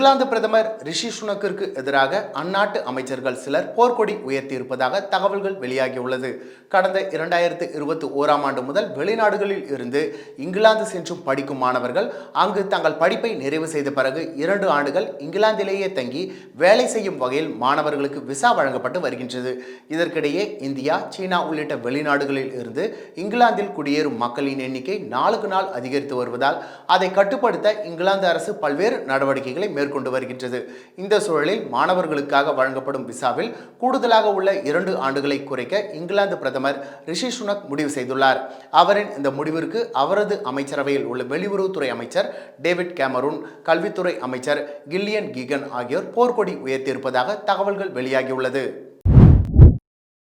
இங்கிலாந்து பிரதமர் ரிஷி சுனக்கிற்கு எதிராக அந்நாட்டு அமைச்சர்கள் சிலர் போர்க்கொடி உயர்த்தியிருப்பதாக தகவல்கள் வெளியாகியுள்ளது. கடந்த இரண்டாயிரத்து இருபத்தி ஓராம் ஆண்டு முதல் வெளிநாடுகளில் இருந்து இங்கிலாந்து சென்று படிக்கும் மாணவர்கள் அங்கு தங்கள் படிப்பை நிறைவு செய்த பிறகு இரண்டு ஆண்டுகள் இங்கிலாந்திலேயே தங்கி வேலை செய்யும் வகையில் மாணவர்களுக்கு விசா வழங்கப்பட்டு வருகின்றது. இதற்கிடையே இந்தியா சீனா உள்ளிட்ட வெளிநாடுகளில் இருந்து இங்கிலாந்தில் குடியேறும் மக்களின் எண்ணிக்கை நாளுக்கு நாள் அதிகரித்து வருவதால் அதை கட்டுப்படுத்த இங்கிலாந்து அரசு பல்வேறு நடவடிக்கைகளை மேற்கொண்டு வருகின்றது. இந்த சூழலில் மாணவர்களுக்காக வழங்கப்படும் விசாவில் கூடுதலாக உள்ள இரண்டு ஆண்டுகளை குறைக்க இங்கிலாந்து பிரதமர் ரிஷி சுனக் முடிவு செய்துள்ளார். அவரின் இந்த முடிவிற்கு அவரது அமைச்சரவையில் உள்ள வெளியுறவுத்துறை அமைச்சர் டேவிட் கேமரூன் கல்வித்துறை அமைச்சர் கில்லியன் கீகன் ஆகியோர் போர்க்கொடி உயர்த்தியிருப்பதாக தகவல்கள் வெளியாகியுள்ளது.